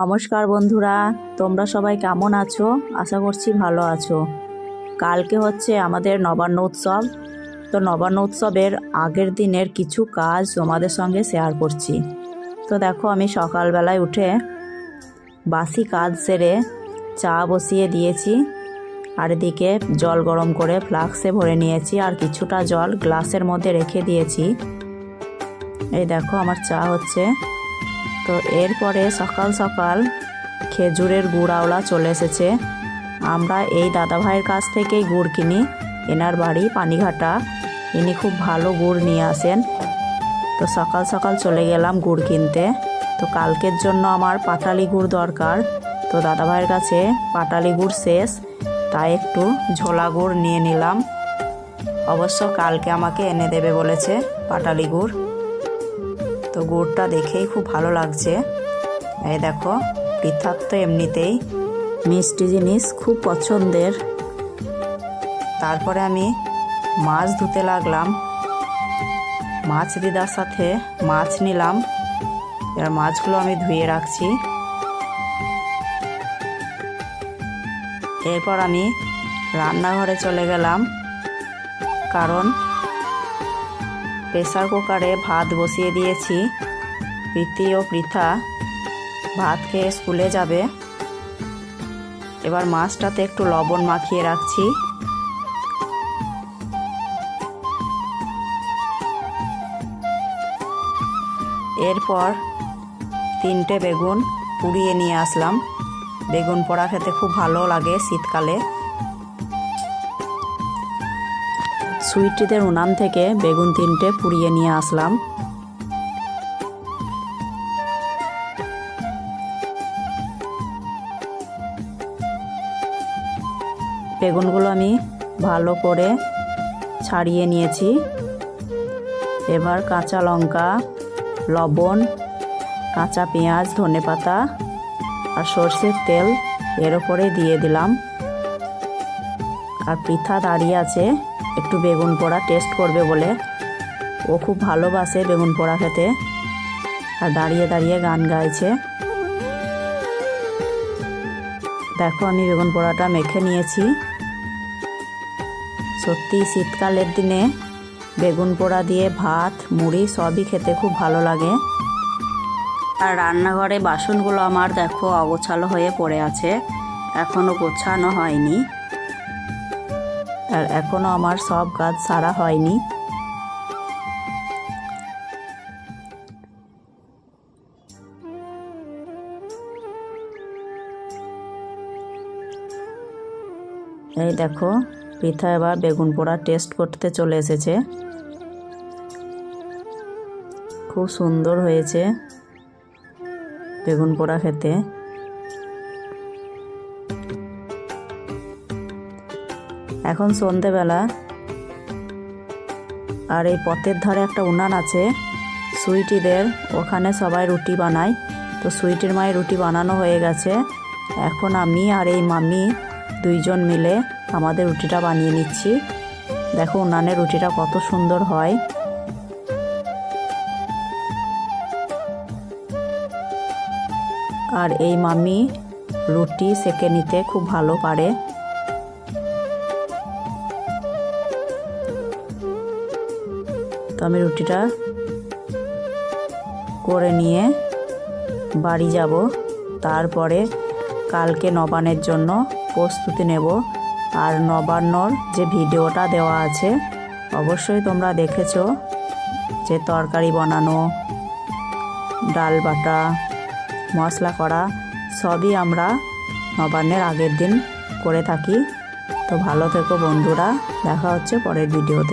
নমস্কার বন্ধুরা, তোমরা সবাই কেমন আছো? আশা করছি ভালো আছো। কালকে হচ্ছে আমাদের নবান্ন উৎসব। তো নবান্ন উৎসবের আগের দিনের কিছু কাজ তোমাদের সঙ্গে শেয়ার করছি। তো দেখো, আমি সকালবেলায় উঠে বাসি কাজ সেরে চা বসিয়ে দিয়েছি। আর এদিকে জল গরম করে ফ্লাক্সে ভরে নিয়েছি আর কিছুটা জল গ্লাসের মধ্যে রেখে দিয়েছি। এই দেখো, আমার চা হচ্ছে। তো এরপরে সকাল সকাল খেজুরের গুড় আওলা চলে এসেছে। আমরা এই দাদা ভাইয়ের কাছ থেকেই গুড় কিনি। এনার বাড়ি পানিঘাটা। ইনি খুব ভালো গুড় নিয়ে আসেন। তো সকাল সকাল চলে গেলাম গুড় কিনতে। তো কালকের জন্য আমার পাটালি গুড় দরকার। তো দাদা ভাইয়ের কাছে পাটালি গুড় শেষ। তাই একটু ঝোলা গুড় নিয়ে নিলাম। অবশ্য কালকে আমাকে এনে দেবে বলেছে পাটালি গুড়। তো গুড়টা দেখেই খুব ভালো লাগছে। এই দেখো পৃথার তো এমনিতেই মিষ্টি জিনিস খুব পছন্দের। তারপরে আমি মাছ ধুতে লাগলাম। মাছ দিদার সাথে মাছ নিলাম। এবার মাছগুলো আমি ধুয়ে রাখছি। এরপর আমি রান্নাঘরে চলে গেলাম। কারণ প্রেসার কুকারে ভাত বসিয়ে দিয়েছি। প্রীতি ও পৃথা ভাত খেয়ে স্কুলে যাবে। এবার মাছটাতে একটু লবণ মাখিয়ে রাখছি। এরপর তিনটে বেগুন পুড়িয়ে নিয়ে আসলাম। বেগুন পোড়া খেতে খুব ভালো লাগে শীতকালে। সুইটিদের উনান থেকে বেগুন তিনটে পুড়িয়ে নিয়ে আসলাম। বেগুনগুলো আমি ভালো করে ছাড়িয়ে নিয়েছি। এবার কাঁচা লঙ্কা, লবণ, কাঁচা পেঁয়াজ ধনে পাতা আর সর্ষের তেল এর ওপরে দিয়ে দিলাম। আর পৃথা দাঁড়িয়ে আছে। একটু বেগুন পোড়া টেস্ট করবে বলে। ও খুব ভালোবাসে বেগুন পোড়া খেতে। আর দাঁড়িয়ে দাঁড়িয়ে গান গাইছে। দেখো আমি বেগুন পোড়াটা মেখে নিয়েছি। সত্যি শীতকালের দিনে বেগুন পোড়া দিয়ে ভাত, মুড়ি সবই খেতে খুব ভালো লাগে। আর রান্নাঘরে বাসনগুলো আমার দেখো অগোছালো হয়ে পড়ে আছে। এখনও গোছানো হয়নি। আর এখনও আমার সব কাজ সারা হয়নি। এই দেখো পৃথা এবার বেগুন পোড়া টেস্ট করতে চলে এসেছে। খুব সুন্দর হয়েছে বেগুন পোড়া খেতে। এখন সন্ধেবেলা। আর এই পথের ধারে একটা উনান আছে, সুইটিদের। ওখানে সবাই রুটি বানায়। তো সুইটির মায়ের রুটি বানানো হয়ে গেছে। এখন আমি আর এই মামি দুইজন মিলে আমাদের রুটিটা বানিয়ে নিচ্ছি। দেখো উনানের রুটিটা কত সুন্দর হয়। আর এই মামি রুটি সেকে নিতে খুব ভালো পারে। তো আমি রুটিটা করে নিয়ে বাড়ি যাব। তারপরে কালকে নবানের জন্য প্রস্তুতি নেব। আর নবান্নর যে ভিডিওটা দেওয়া আছে, অবশ্যই তোমরা দেখেছ যে তরকারি বানানো, ডাল বাটা, মশলা করা, সবই আমরা নবান্নের আগের দিন করে থাকি। তো ভালো থেকো বন্ধুরা, দেখা হচ্ছে পরের ভিডিওতে।